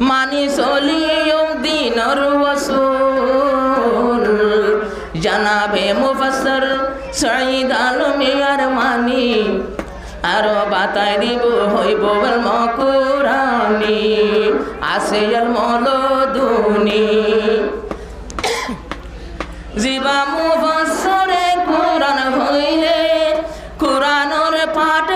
মানি চলিও দিনর ওসুল জানাবে মুফাসসর সঈদ আলমিয়ার মানি। আরও বাতাই দিব হইব মকুরানি। আসে আল মলদুনি। জিবা মুফাসসরে কোরআন হইলে কোরআনর পাঠ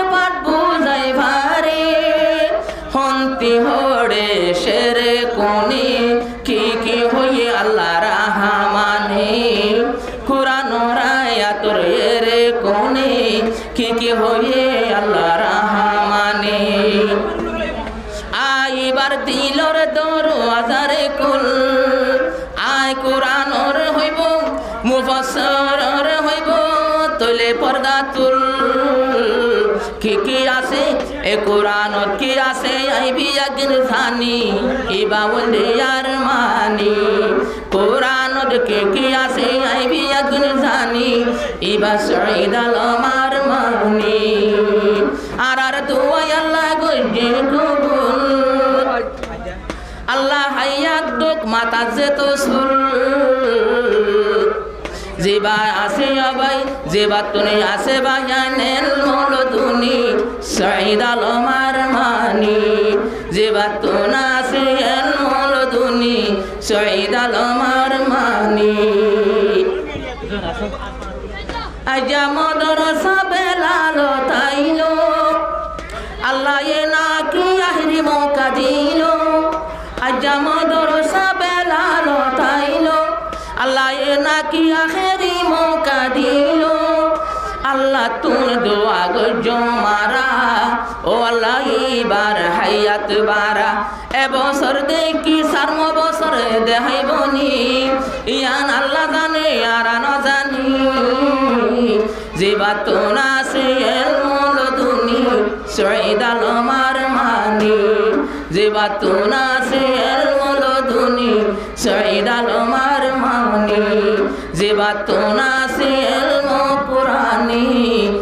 আল্লাহ হইব হইব, তলে কি কি আছে? এ কি আছে? আইবি একদিন জানি ইবা মানি। কি কি আছে? আইবি একদিন জানি ইবা সঈদ আলমার মানি। আল্লাহ হাইয়াত দুক মাতা যে তো যেবা আছে আবাই যেবা তুমি আছে বাজানেন মল দুনি সঈদ আলমার মানি। যেবা তোনা এন মল দুনি সঈদ আলমার মানি। আজা মদর সবে লালো আজা মদর সবে লালো তাইলো আল্লাহ এ না কি আখেরি মৌকা দিল। আল্লাহ তুন দোয়া গো মারা। ও আল্লাহ এবার হাইয়াত বারা। এবছর দেখি সার্ম বছর দেহাইবনি। ইয়ান আল্লাহ মল দুনি বাতনা সে মল দুনি সঈদ আলমার মানি যে বাতনা সে পুরানি সঈদ আলম